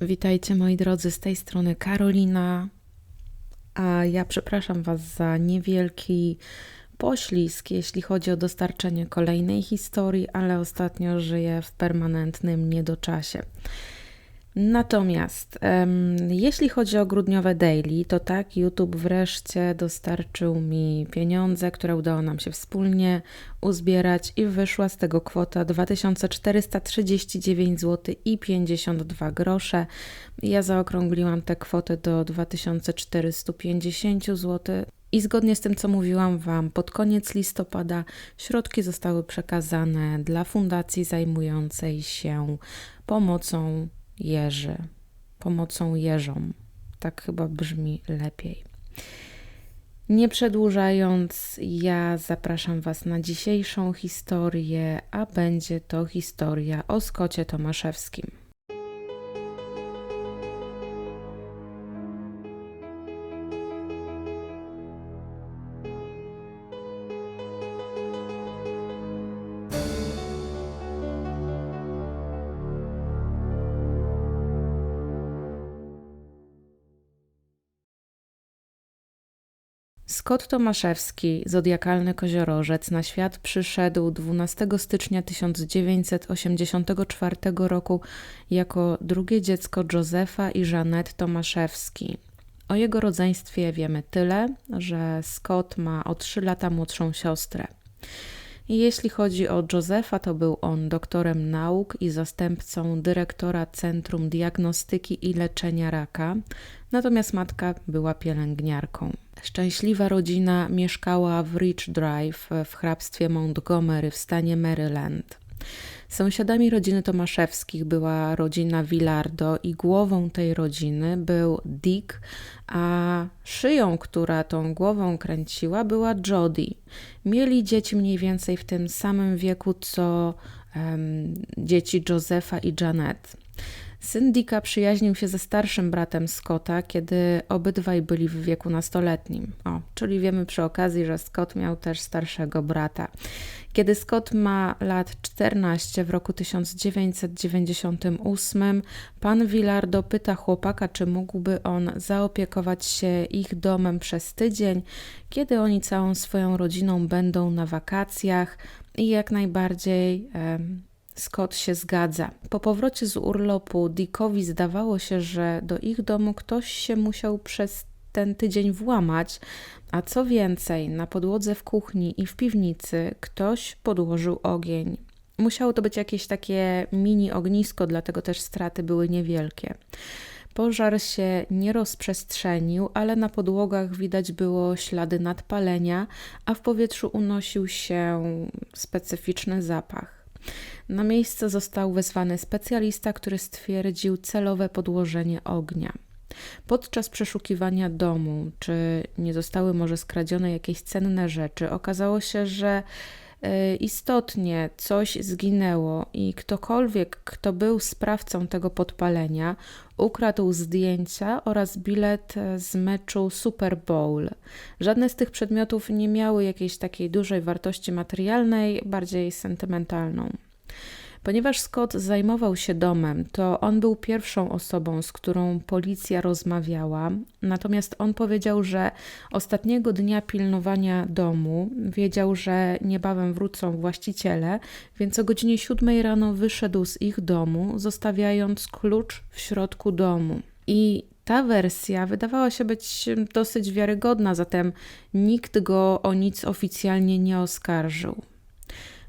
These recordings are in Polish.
Witajcie moi drodzy, z tej strony Karolina. A ja przepraszam Was za niewielki poślizg, jeśli chodzi o dostarczenie kolejnej historii, ale ostatnio żyję w permanentnym niedoczasie. Natomiast jeśli chodzi o grudniowe daily, to tak, YouTube wreszcie dostarczył mi pieniądze, które udało nam się wspólnie uzbierać i wyszła z tego kwota 2439 zł i 52 grosze. Ja zaokrągliłam tę kwotę do 2450 zł. I zgodnie z tym, co mówiłam Wam, pod koniec listopada środki zostały przekazane dla fundacji zajmującej się pomocą jeży, pomocą jeżom. Tak chyba brzmi lepiej. Nie przedłużając, ja zapraszam Was na dzisiejszą historię, a będzie to historia o Skocie Tomaszewskim. Scott Tomaszewski, zodiakalny koziorożec, na świat przyszedł 12 stycznia 1984 roku jako drugie dziecko Józefa i Żanet Tomaszewski. O jego rodzeństwie wiemy tyle, że Scott ma o 3 lata młodszą siostrę. Jeśli chodzi o Józefa, to był on doktorem nauk i zastępcą dyrektora Centrum Diagnostyki i Leczenia Raka, natomiast matka była pielęgniarką. Szczęśliwa rodzina mieszkała w Rich Drive w hrabstwie Montgomery w stanie Maryland. Sąsiadami rodziny Tomaszewskich była rodzina Villardo i głową tej rodziny był Dick, a szyją, która tą głową kręciła, była Jody. Mieli dzieci mniej więcej w tym samym wieku co um, dzieci Josefa i Janet. Syn Dicka przyjaźnił się ze starszym bratem Scotta, kiedy obydwaj byli w wieku nastoletnim. O, czyli wiemy przy okazji, że Scott miał też starszego brata. Kiedy Scott ma lat 14 w roku 1998, pan Villardo pyta chłopaka, czy mógłby on zaopiekować się ich domem przez tydzień, kiedy oni całą swoją rodziną będą na wakacjach i jak najbardziej. Scott się zgadza. Po powrocie z urlopu Dickowi zdawało się, że do ich domu ktoś się musiał przez ten tydzień włamać, a co więcej, na podłodze w kuchni i w piwnicy ktoś podłożył ogień. Musiało to być jakieś takie mini ognisko, dlatego też straty były niewielkie. Pożar się nie rozprzestrzenił, ale na podłogach widać było ślady nadpalenia, a w powietrzu unosił się specyficzny zapach. Na miejsce został wezwany specjalista, który stwierdził celowe podłożenie ognia. Podczas przeszukiwania domu, czy nie zostały może skradzione jakieś cenne rzeczy, okazało się, że istotnie coś zginęło i ktokolwiek, kto był sprawcą tego podpalenia, ukradł zdjęcia oraz bilet z meczu Super Bowl. Żadne z tych przedmiotów nie miały jakiejś takiej dużej wartości materialnej, bardziej sentymentalną. Ponieważ Scott zajmował się domem, to on był pierwszą osobą, z którą policja rozmawiała. Natomiast on powiedział, że ostatniego dnia pilnowania domu wiedział, że niebawem wrócą właściciele, więc o godzinie 7 rano wyszedł z ich domu, zostawiając klucz w środku domu. I ta wersja wydawała się być dosyć wiarygodna, zatem nikt go o nic oficjalnie nie oskarżył.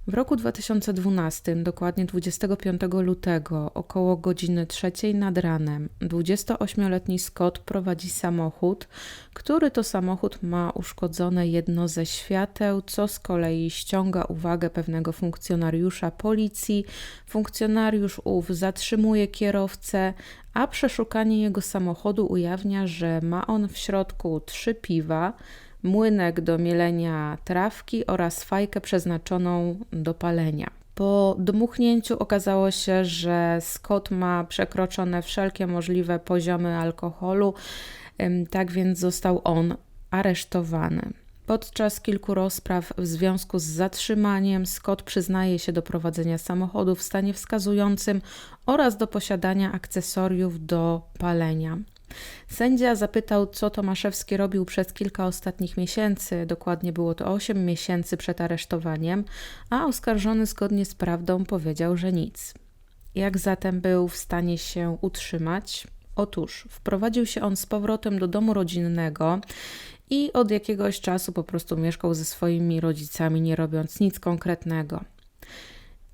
W roku 2012, dokładnie 25 lutego, około godziny trzeciej nad ranem, 28-letni Scott prowadzi samochód, który to samochód ma uszkodzone jedno ze świateł, co z kolei ściąga uwagę pewnego funkcjonariusza policji. Funkcjonariusz ów zatrzymuje kierowcę, a przeszukanie jego samochodu ujawnia, że ma on w środku trzy piwa młynek do mielenia trawki oraz fajkę przeznaczoną do palenia. Po dmuchnięciu okazało się, że Scott ma przekroczone wszelkie możliwe poziomy alkoholu, tak więc został on aresztowany. Podczas kilku rozpraw w związku z zatrzymaniem Scott przyznaje się do prowadzenia samochodu w stanie wskazującym oraz do posiadania akcesoriów do palenia. Sędzia zapytał, co Tomaszewski robił przez kilka ostatnich miesięcy, dokładnie było to 8 miesięcy przed aresztowaniem, a oskarżony zgodnie z prawdą powiedział, że nic. Jak zatem był w stanie się utrzymać? Otóż wprowadził się on z powrotem do domu rodzinnego i od jakiegoś czasu po prostu mieszkał ze swoimi rodzicami, nie robiąc nic konkretnego.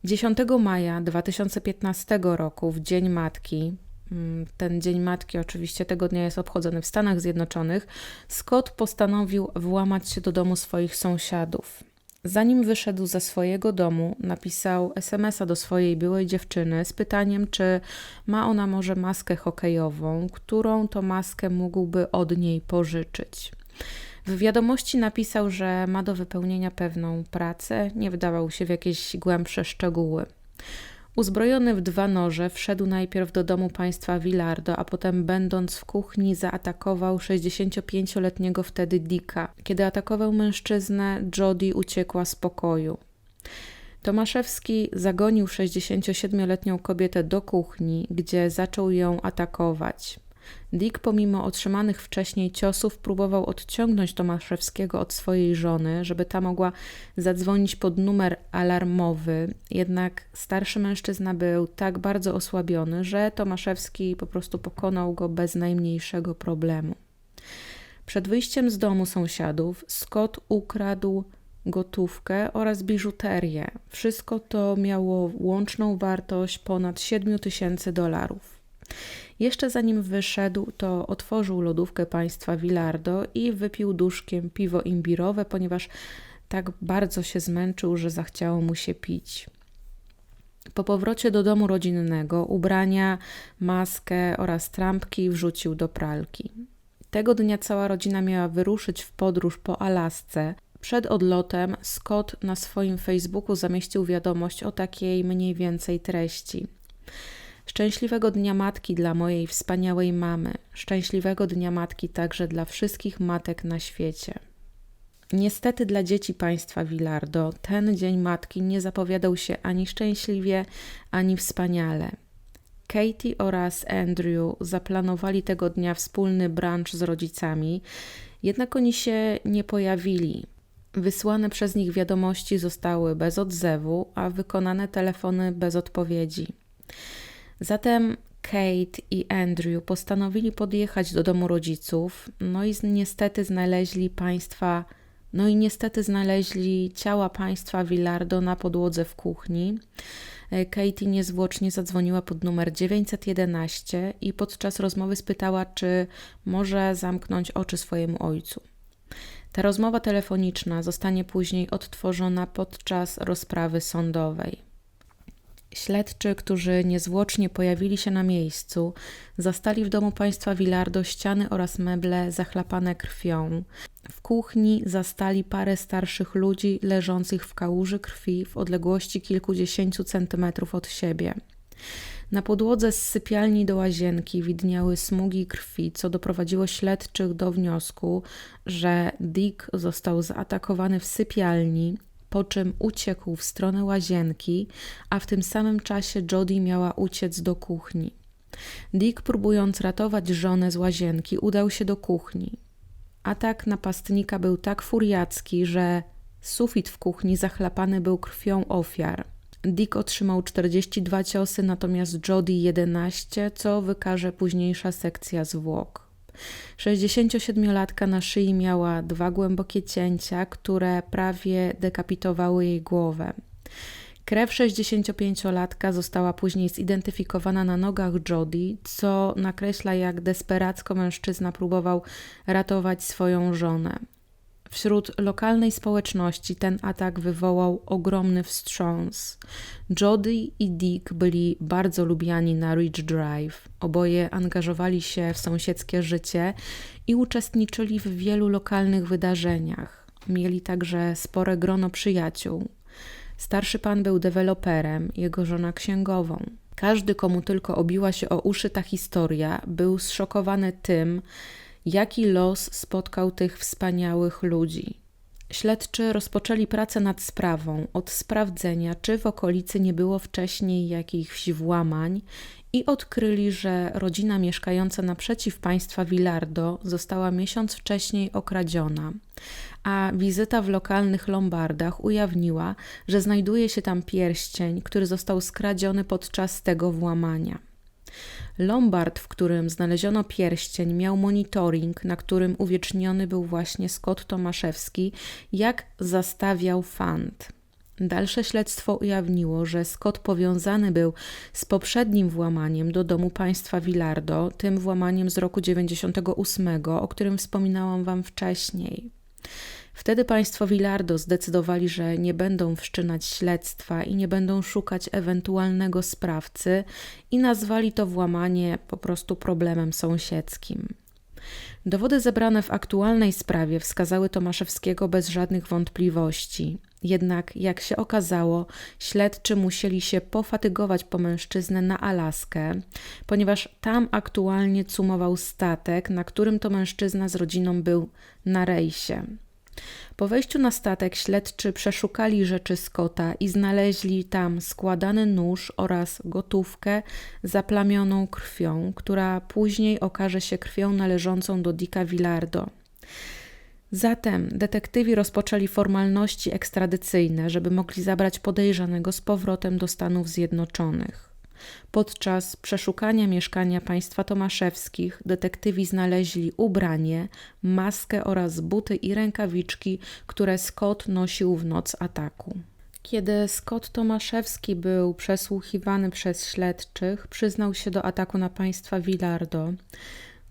10 maja 2015 roku, w Dzień Matki, ten Dzień Matki oczywiście tego dnia jest obchodzony w Stanach Zjednoczonych, Scott postanowił włamać się do domu swoich sąsiadów. Zanim wyszedł ze swojego domu, napisał SMS-a do swojej byłej dziewczyny z pytaniem, czy ma ona może maskę hokejową, którą to maskę mógłby od niej pożyczyć. W wiadomości napisał, że ma do wypełnienia pewną pracę, nie wdawał się w jakieś głębsze szczegóły. Uzbrojony w dwa noże, wszedł najpierw do domu państwa Villardo, a potem, będąc w kuchni, zaatakował 65-letniego wtedy Dicka. Kiedy atakował mężczyznę, Jody uciekła z pokoju. Tomaszewski zagonił 67-letnią kobietę do kuchni, gdzie zaczął ją atakować. Dick, pomimo otrzymanych wcześniej ciosów, próbował odciągnąć Tomaszewskiego od swojej żony, żeby ta mogła zadzwonić pod numer alarmowy. Jednak starszy mężczyzna był tak bardzo osłabiony, że Tomaszewski po prostu pokonał go bez najmniejszego problemu. Przed wyjściem z domu sąsiadów Scott ukradł gotówkę oraz biżuterię. Wszystko to miało łączną wartość ponad 7 tysięcy dolarów. Jeszcze zanim wyszedł, to otworzył lodówkę państwa Villardo i wypił duszkiem piwo imbirowe, ponieważ tak bardzo się zmęczył, że zachciało mu się pić. Po powrocie do domu rodzinnego ubrania, maskę oraz trampki wrzucił do pralki. Tego dnia cała rodzina miała wyruszyć w podróż po Alasce. Przed odlotem Scott na swoim Facebooku zamieścił wiadomość o takiej mniej więcej treści. Szczęśliwego Dnia Matki dla mojej wspaniałej mamy, szczęśliwego Dnia Matki także dla wszystkich matek na świecie. Niestety dla dzieci państwa Villardo ten Dzień Matki nie zapowiadał się ani szczęśliwie, ani wspaniale. Katie oraz Andrew zaplanowali tego dnia wspólny brunch z rodzicami, jednak oni się nie pojawili. Wysłane przez nich wiadomości zostały bez odzewu, a wykonane telefony bez odpowiedzi. Zatem Kate i Andrew postanowili podjechać do domu rodziców, no i niestety znaleźli państwa, no i niestety znaleźli ciała państwa Villardo na podłodze w kuchni. E, Katie niezwłocznie zadzwoniła pod numer 911 i podczas rozmowy spytała, czy może zamknąć oczy swojemu ojcu. Ta rozmowa telefoniczna zostanie później odtworzona podczas rozprawy sądowej. Śledczy, którzy niezwłocznie pojawili się na miejscu, zastali w domu państwa Villardo ściany oraz meble zachlapane krwią. W kuchni zastali parę starszych ludzi leżących w kałuży krwi w odległości kilkudziesięciu centymetrów od siebie. Na podłodze z sypialni do łazienki widniały smugi krwi, co doprowadziło śledczych do wniosku, że Dick został zaatakowany w sypialni po czym uciekł w stronę łazienki, a w tym samym czasie Jody miała uciec do kuchni. Dick, próbując ratować żonę z łazienki, udał się do kuchni. Atak napastnika był tak furiacki, że sufit w kuchni zachlapany był krwią ofiar. Dick otrzymał 42 ciosy, natomiast Jody 11, co wykaże późniejsza sekcja zwłok. 67-latka na szyi miała dwa głębokie cięcia, które prawie dekapitowały jej głowę. Krew 65-latka została później zidentyfikowana na nogach Jody, co nakreśla, jak desperacko mężczyzna próbował ratować swoją żonę. Wśród lokalnej społeczności ten atak wywołał ogromny wstrząs. Jody i Dick byli bardzo lubiani na Ridge Drive. Oboje angażowali się w sąsiedzkie życie i uczestniczyli w wielu lokalnych wydarzeniach. Mieli także spore grono przyjaciół. Starszy pan był deweloperem, jego żona księgową. Każdy, komu tylko obiła się o uszy ta historia, był zszokowany tym, jaki los spotkał tych wspaniałych ludzi. Śledczy rozpoczęli pracę nad sprawą od sprawdzenia, czy w okolicy nie było wcześniej jakichś włamań i odkryli, że rodzina mieszkająca naprzeciw państwa Villardo została miesiąc wcześniej okradziona, a wizyta w lokalnych lombardach ujawniła, że znajduje się tam pierścień, który został skradziony podczas tego włamania. Lombard, w którym znaleziono pierścień, miał monitoring, na którym uwieczniony był właśnie Scott Tomaszewski, jak zastawiał fant. Dalsze śledztwo ujawniło, że Scott powiązany był z poprzednim włamaniem do domu państwa Villardo, tym włamaniem z roku 98, o którym wspominałam wam wcześniej. Wtedy państwo Villardo zdecydowali, że nie będą wszczynać śledztwa i nie będą szukać ewentualnego sprawcy i nazwali to włamanie po prostu problemem sąsiedzkim. Dowody zebrane w aktualnej sprawie wskazały Tomaszewskiego bez żadnych wątpliwości. Jednak, jak się okazało, śledczy musieli się pofatygować po mężczyznę na Alaskę, ponieważ tam aktualnie cumował statek, na którym to mężczyzna z rodziną był na rejsie. Po wejściu na statek śledczy przeszukali rzeczy Scotta i znaleźli tam składany nóż oraz gotówkę zaplamioną krwią, która później okaże się krwią należącą do Dicka Villardo. Zatem detektywi rozpoczęli formalności ekstradycyjne, żeby mogli zabrać podejrzanego z powrotem do Stanów Zjednoczonych. Podczas przeszukania mieszkania państwa Tomaszewskich detektywi znaleźli ubranie, maskę oraz buty i rękawiczki, które Scott nosił w noc ataku. Kiedy Scott Tomaszewski był przesłuchiwany przez śledczych, przyznał się do ataku na państwa Villardo.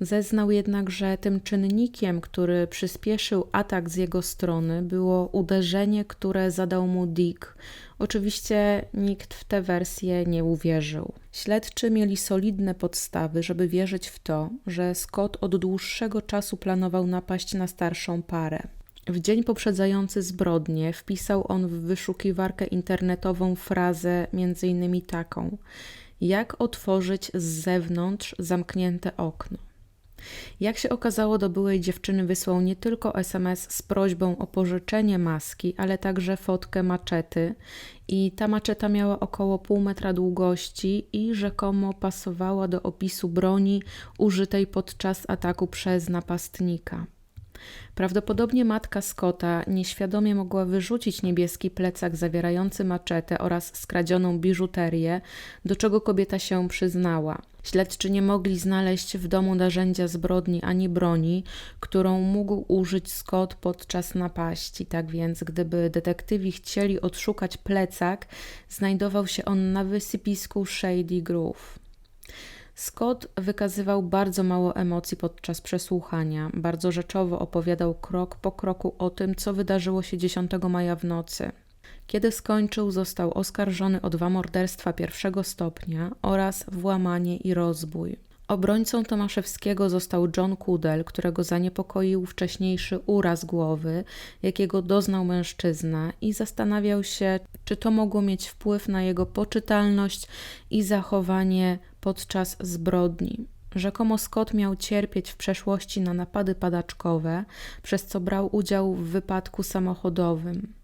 Zeznał jednak, że tym czynnikiem, który przyspieszył atak z jego strony, było uderzenie, które zadał mu Dick. Oczywiście nikt w tę wersję nie uwierzył. Śledczy mieli solidne podstawy, żeby wierzyć w to, że Scott od dłuższego czasu planował napaść na starszą parę. W dzień poprzedzający zbrodnię wpisał on w wyszukiwarkę internetową frazę między innymi taką: Jak otworzyć z zewnątrz zamknięte okno? Jak się okazało, do byłej dziewczyny wysłał nie tylko SMS z prośbą o pożyczenie maski, ale także fotkę maczety. I ta maczeta miała około pół metra długości i rzekomo pasowała do opisu broni użytej podczas ataku przez napastnika. Prawdopodobnie matka Scotta nieświadomie mogła wyrzucić niebieski plecak zawierający maczetę oraz skradzioną biżuterię, do czego kobieta się przyznała. Śledczy nie mogli znaleźć w domu narzędzia zbrodni ani broni, którą mógł użyć Scott podczas napaści. Tak więc, gdyby detektywi chcieli odszukać plecak, znajdował się on na wysypisku Shady Grove. Scott wykazywał bardzo mało emocji podczas przesłuchania, bardzo rzeczowo opowiadał krok po kroku o tym, co wydarzyło się 10 maja w nocy. Kiedy skończył, został oskarżony o dwa morderstwa pierwszego stopnia oraz włamanie i rozbój. Obrońcą Tomaszewskiego został John Kudel, którego zaniepokoił wcześniejszy uraz głowy, jakiego doznał mężczyzna i zastanawiał się, czy to mogło mieć wpływ na jego poczytalność i zachowanie podczas zbrodni. Rzekomo Scott miał cierpieć w przeszłości na napady padaczkowe, przez co brał udział w wypadku samochodowym.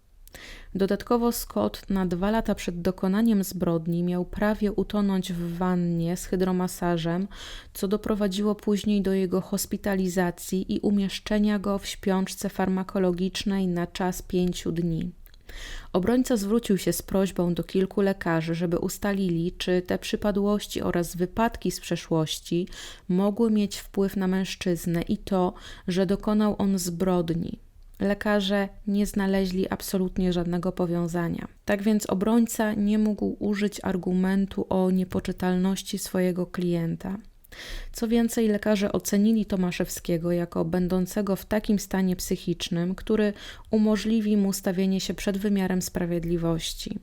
Dodatkowo Scott na dwa lata przed dokonaniem zbrodni miał prawie utonąć w wannie z hydromasażem, co doprowadziło później do jego hospitalizacji i umieszczenia go w śpiączce farmakologicznej na czas pięciu dni. Obrońca zwrócił się z prośbą do kilku lekarzy, żeby ustalili, czy te przypadłości oraz wypadki z przeszłości mogły mieć wpływ na mężczyznę i to, że dokonał on zbrodni. Lekarze nie znaleźli absolutnie żadnego powiązania. Tak więc obrońca nie mógł użyć argumentu o niepoczytalności swojego klienta. Co więcej, lekarze ocenili Tomaszewskiego jako będącego w takim stanie psychicznym, który umożliwi mu stawienie się przed wymiarem sprawiedliwości.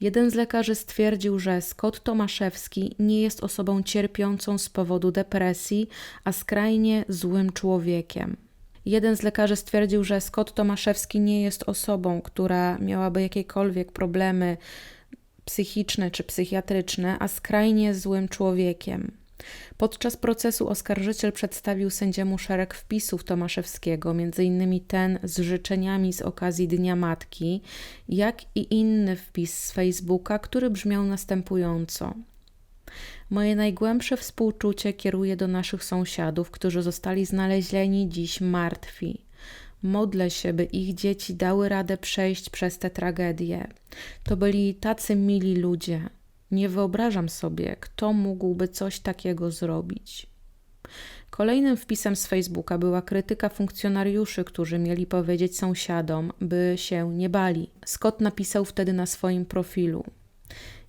Jeden z lekarzy stwierdził, że Scott Tomaszewski nie jest osobą cierpiącą z powodu depresji, a skrajnie złym człowiekiem. Jeden z lekarzy stwierdził, że Scott Tomaszewski nie jest osobą, która miałaby jakiekolwiek problemy psychiczne czy psychiatryczne, a skrajnie złym człowiekiem. Podczas procesu oskarżyciel przedstawił sędziemu szereg wpisów Tomaszewskiego, m.in. ten z życzeniami z okazji Dnia Matki, jak i inny wpis z Facebooka, który brzmiał następująco. Moje najgłębsze współczucie kieruje do naszych sąsiadów, którzy zostali znalezieni dziś martwi. Modlę się, by ich dzieci dały radę przejść przez tę tragedię. To byli tacy mili ludzie. Nie wyobrażam sobie, kto mógłby coś takiego zrobić. Kolejnym wpisem z Facebooka była krytyka funkcjonariuszy, którzy mieli powiedzieć sąsiadom, by się nie bali. Scott napisał wtedy na swoim profilu: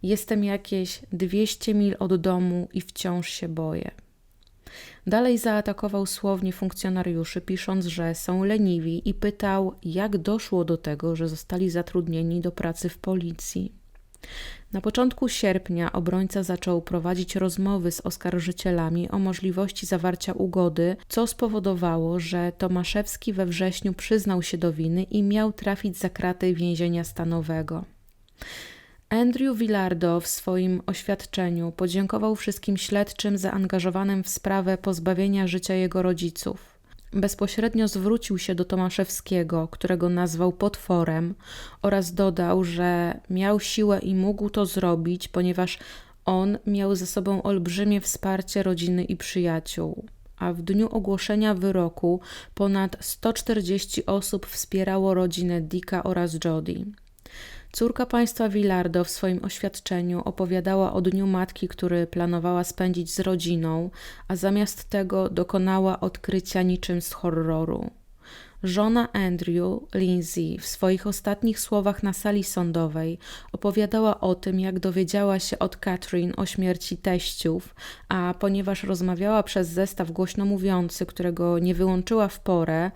Jestem jakieś 200 mil od domu i wciąż się boję. Dalej zaatakował słownie funkcjonariuszy, pisząc, że są leniwi i pytał, jak doszło do tego, że zostali zatrudnieni do pracy w policji. Na początku sierpnia obrońca zaczął prowadzić rozmowy z oskarżycielami o możliwości zawarcia ugody, co spowodowało, że Tomaszewski we wrześniu przyznał się do winy i miał trafić za kraty więzienia stanowego. Andrew Villardo w swoim oświadczeniu podziękował wszystkim śledczym zaangażowanym w sprawę pozbawienia życia jego rodziców. Bezpośrednio zwrócił się do Tomaszewskiego, którego nazwał potworem, oraz dodał, że miał siłę i mógł to zrobić, ponieważ on miał ze sobą olbrzymie wsparcie rodziny i przyjaciół. A w dniu ogłoszenia wyroku ponad 140 osób wspierało rodzinę Dicka oraz Jody. Córka państwa Villardo w swoim oświadczeniu opowiadała o dniu matki, który planowała spędzić z rodziną, a zamiast tego dokonała odkrycia niczym z horroru. Żona Andrew, Lindsay, w swoich ostatnich słowach na sali sądowej opowiadała o tym, jak dowiedziała się od Catherine o śmierci teściów, a ponieważ rozmawiała przez zestaw głośno mówiący, którego nie wyłączyła w porę,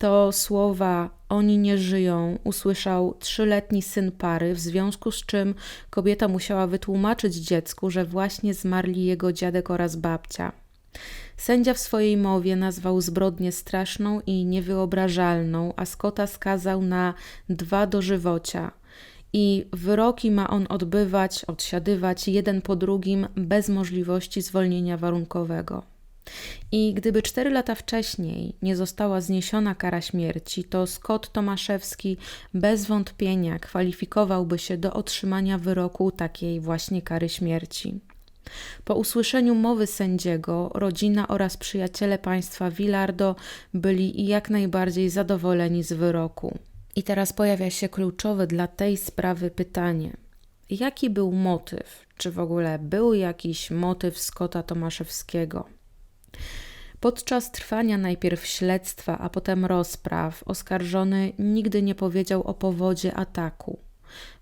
to słowa oni nie żyją usłyszał trzyletni syn pary, w związku z czym kobieta musiała wytłumaczyć dziecku, że właśnie zmarli jego dziadek oraz babcia. Sędzia w swojej mowie nazwał zbrodnię straszną i niewyobrażalną, a Scotta skazał na dwa dożywocia. I wyroki ma on odbywać, odsiadywać jeden po drugim bez możliwości zwolnienia warunkowego. I gdyby cztery lata wcześniej nie została zniesiona kara śmierci, to Scott Tomaszewski bez wątpienia kwalifikowałby się do otrzymania wyroku takiej właśnie kary śmierci. Po usłyszeniu mowy sędziego, rodzina oraz przyjaciele państwa Villardo byli jak najbardziej zadowoleni z wyroku. I teraz pojawia się kluczowe dla tej sprawy pytanie: jaki był motyw? Czy w ogóle był jakiś motyw Scotta Tomaszewskiego? Podczas trwania najpierw śledztwa, a potem rozpraw, oskarżony nigdy nie powiedział o powodzie ataku.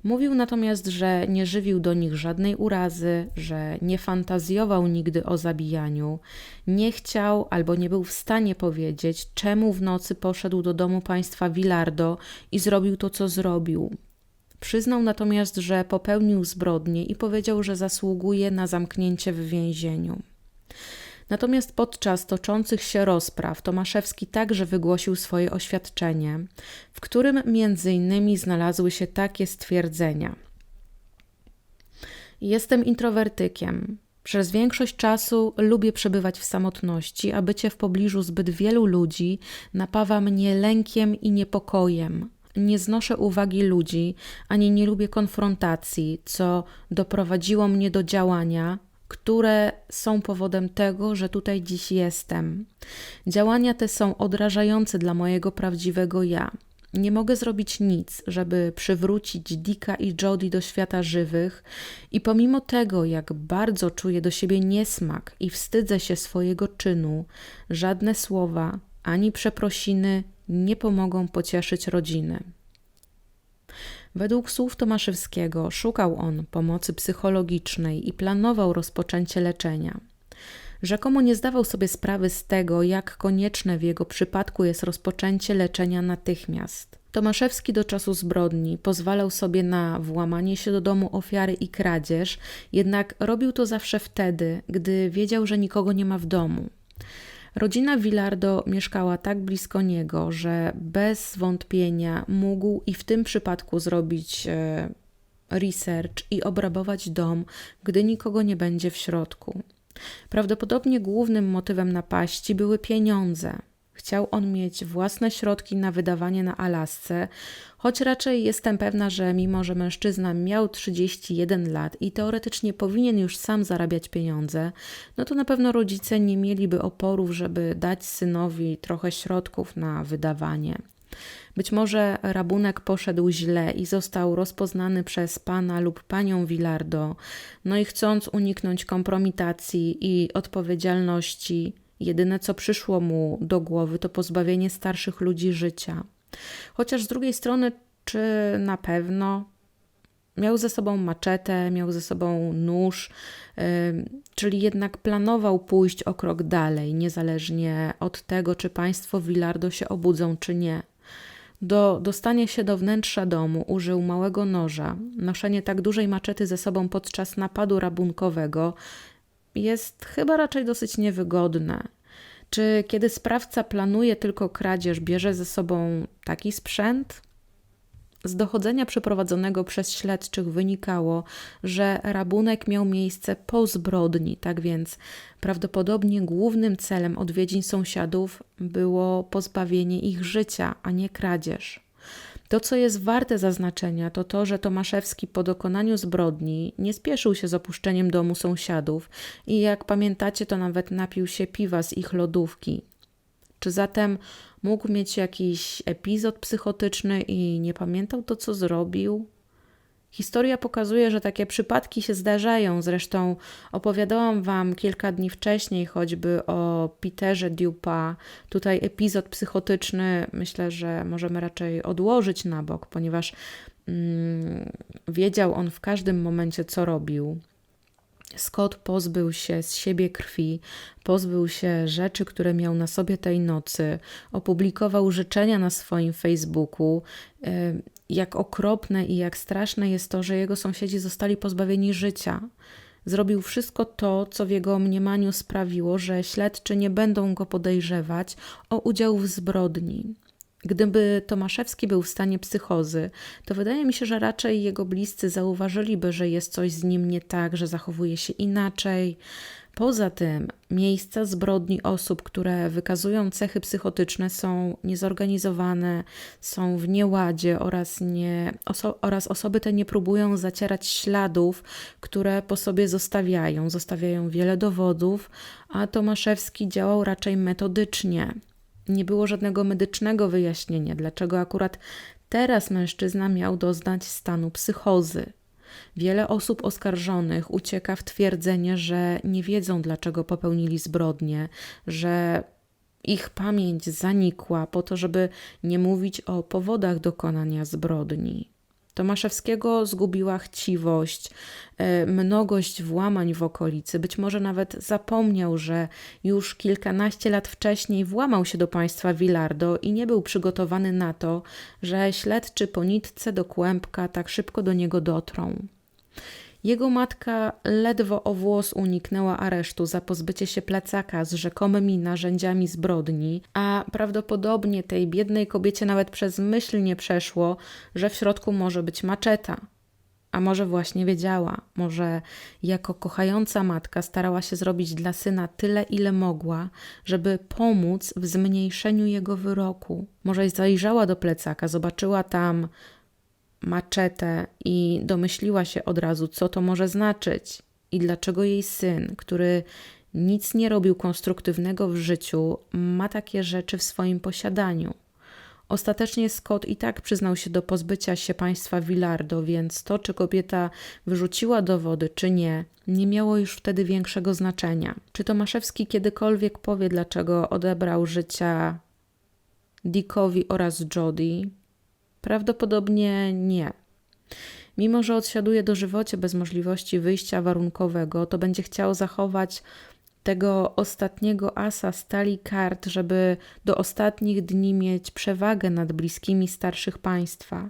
Mówił natomiast, że nie żywił do nich żadnej urazy, że nie fantazjował nigdy o zabijaniu, nie chciał albo nie był w stanie powiedzieć, czemu w nocy poszedł do domu państwa Villardo i zrobił to, co zrobił. Przyznał natomiast, że popełnił zbrodnię i powiedział, że zasługuje na zamknięcie w więzieniu. Natomiast podczas toczących się rozpraw Tomaszewski także wygłosił swoje oświadczenie, w którym między innymi znalazły się takie stwierdzenia. Jestem introwertykiem. Przez większość czasu lubię przebywać w samotności, a bycie w pobliżu zbyt wielu ludzi napawa mnie lękiem i niepokojem. Nie znoszę uwagi ludzi, ani nie lubię konfrontacji, co doprowadziło mnie do działania, które są powodem tego, że tutaj dziś jestem. Działania te są odrażające dla mojego prawdziwego ja. Nie mogę zrobić nic, żeby przywrócić Dika i Jody do świata żywych, i pomimo tego, jak bardzo czuję do siebie niesmak i wstydzę się swojego czynu, żadne słowa ani przeprosiny nie pomogą pocieszyć rodziny. Według słów Tomaszewskiego szukał on pomocy psychologicznej i planował rozpoczęcie leczenia. Rzekomo nie zdawał sobie sprawy z tego, jak konieczne w jego przypadku jest rozpoczęcie leczenia natychmiast. Tomaszewski do czasu zbrodni pozwalał sobie na włamanie się do domu ofiary i kradzież, jednak robił to zawsze wtedy, gdy wiedział, że nikogo nie ma w domu. Rodzina Villardo mieszkała tak blisko niego, że bez wątpienia mógł i w tym przypadku zrobić e, research i obrabować dom, gdy nikogo nie będzie w środku. Prawdopodobnie głównym motywem napaści były pieniądze. Chciał on mieć własne środki na wydawanie na Alasce, choć raczej jestem pewna, że mimo, że mężczyzna miał 31 lat i teoretycznie powinien już sam zarabiać pieniądze, no to na pewno rodzice nie mieliby oporów, żeby dać synowi trochę środków na wydawanie. Być może rabunek poszedł źle i został rozpoznany przez pana lub panią Villardo, no i chcąc uniknąć kompromitacji i odpowiedzialności, jedyne co przyszło mu do głowy to pozbawienie starszych ludzi życia. Chociaż z drugiej strony, czy na pewno miał ze sobą maczetę, miał ze sobą nóż, czyli jednak planował pójść o krok dalej, niezależnie od tego, czy państwo Villardo się obudzą, czy nie. Do dostania się do wnętrza domu użył małego noża. Noszenie tak dużej maczety ze sobą podczas napadu rabunkowego jest chyba raczej dosyć niewygodne. Czy kiedy sprawca planuje tylko kradzież, bierze ze sobą taki sprzęt? Z dochodzenia przeprowadzonego przez śledczych wynikało, że rabunek miał miejsce po zbrodni, tak więc prawdopodobnie głównym celem odwiedzin sąsiadów było pozbawienie ich życia, a nie kradzież. To, co jest warte zaznaczenia, to to, że Tomaszewski po dokonaniu zbrodni nie spieszył się z opuszczeniem domu sąsiadów i jak pamiętacie, to nawet napił się piwa z ich lodówki. Czy zatem mógł mieć jakiś epizod psychotyczny i nie pamiętał to, co zrobił? Historia pokazuje, że takie przypadki się zdarzają. Zresztą opowiadałam Wam kilka dni wcześniej choćby o Peterze Dupa. Tutaj epizod psychotyczny myślę, że możemy raczej odłożyć na bok, ponieważ mm, wiedział on w każdym momencie, co robił. Scott pozbył się z siebie krwi, pozbył się rzeczy, które miał na sobie tej nocy, opublikował życzenia na swoim Facebooku. Jak okropne i jak straszne jest to, że jego sąsiedzi zostali pozbawieni życia. Zrobił wszystko to, co w jego mniemaniu sprawiło, że śledczy nie będą go podejrzewać o udział w zbrodni. Gdyby Tomaszewski był w stanie psychozy, to wydaje mi się, że raczej jego bliscy zauważyliby, że jest coś z nim nie tak, że zachowuje się inaczej. Poza tym, miejsca zbrodni osób, które wykazują cechy psychotyczne, są niezorganizowane, są w nieładzie oraz, nie, oso oraz osoby te nie próbują zacierać śladów, które po sobie zostawiają. Zostawiają wiele dowodów, a Tomaszewski działał raczej metodycznie nie było żadnego medycznego wyjaśnienia, dlaczego akurat teraz mężczyzna miał doznać stanu psychozy. Wiele osób oskarżonych ucieka w twierdzenie, że nie wiedzą, dlaczego popełnili zbrodnie, że ich pamięć zanikła po to, żeby nie mówić o powodach dokonania zbrodni. Tomaszewskiego zgubiła chciwość, e, mnogość włamań w okolicy. Być może nawet zapomniał, że już kilkanaście lat wcześniej włamał się do państwa Villardo i nie był przygotowany na to, że śledczy po nitce do kłębka tak szybko do niego dotrą. Jego matka ledwo o włos uniknęła aresztu za pozbycie się plecaka z rzekomymi narzędziami zbrodni, a prawdopodobnie tej biednej kobiecie nawet przez myśl nie przeszło, że w środku może być maczeta. A może właśnie wiedziała, może jako kochająca matka starała się zrobić dla syna tyle, ile mogła, żeby pomóc w zmniejszeniu jego wyroku. Może zajrzała do plecaka, zobaczyła tam maczetę i domyśliła się od razu, co to może znaczyć i dlaczego jej syn, który nic nie robił konstruktywnego w życiu, ma takie rzeczy w swoim posiadaniu. Ostatecznie Scott i tak przyznał się do pozbycia się państwa Villardo, więc to, czy kobieta wyrzuciła dowody, czy nie, nie miało już wtedy większego znaczenia. Czy Tomaszewski kiedykolwiek powie, dlaczego odebrał życia Dickowi oraz Jody? Prawdopodobnie nie. Mimo, że odsiaduje do żywocie bez możliwości wyjścia warunkowego, to będzie chciał zachować tego ostatniego asa stali kart, żeby do ostatnich dni mieć przewagę nad bliskimi starszych państwa.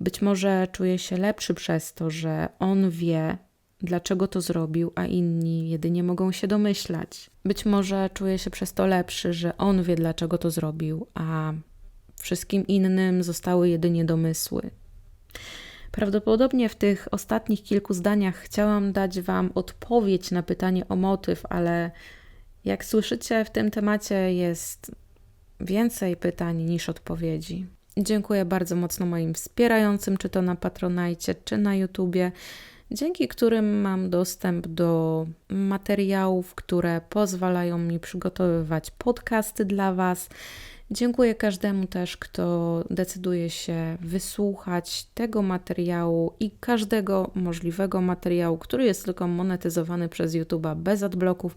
Być może czuje się lepszy przez to, że on wie, dlaczego to zrobił, a inni jedynie mogą się domyślać. Być może czuje się przez to lepszy, że on wie, dlaczego to zrobił, a Wszystkim innym zostały jedynie domysły. Prawdopodobnie w tych ostatnich kilku zdaniach chciałam dać Wam odpowiedź na pytanie o motyw, ale jak słyszycie, w tym temacie jest więcej pytań niż odpowiedzi. Dziękuję bardzo mocno moim wspierającym, czy to na Patronajcie, czy na YouTubie, dzięki którym mam dostęp do materiałów, które pozwalają mi przygotowywać podcasty dla Was. Dziękuję każdemu też, kto decyduje się wysłuchać tego materiału i każdego możliwego materiału, który jest tylko monetyzowany przez YouTube'a bez adbloków.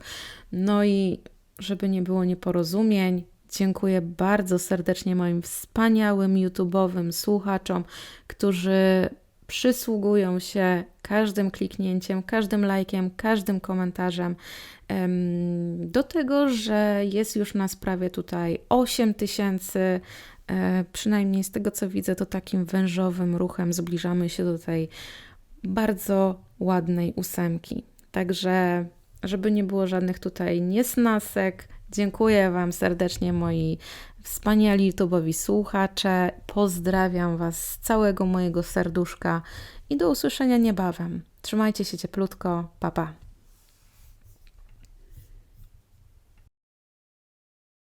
No i żeby nie było nieporozumień, dziękuję bardzo serdecznie moim wspaniałym YouTube'owym słuchaczom, którzy przysługują się każdym kliknięciem, każdym lajkiem, każdym komentarzem do tego, że jest już nas prawie tutaj 8 tysięcy. E, przynajmniej z tego co widzę, to takim wężowym ruchem zbliżamy się do tej bardzo ładnej ósemki. Także, żeby nie było żadnych tutaj niesnasek, dziękuję Wam serdecznie, moi wspaniali YouTube'owi słuchacze. Pozdrawiam Was z całego mojego serduszka i do usłyszenia niebawem. Trzymajcie się cieplutko. Pa, pa.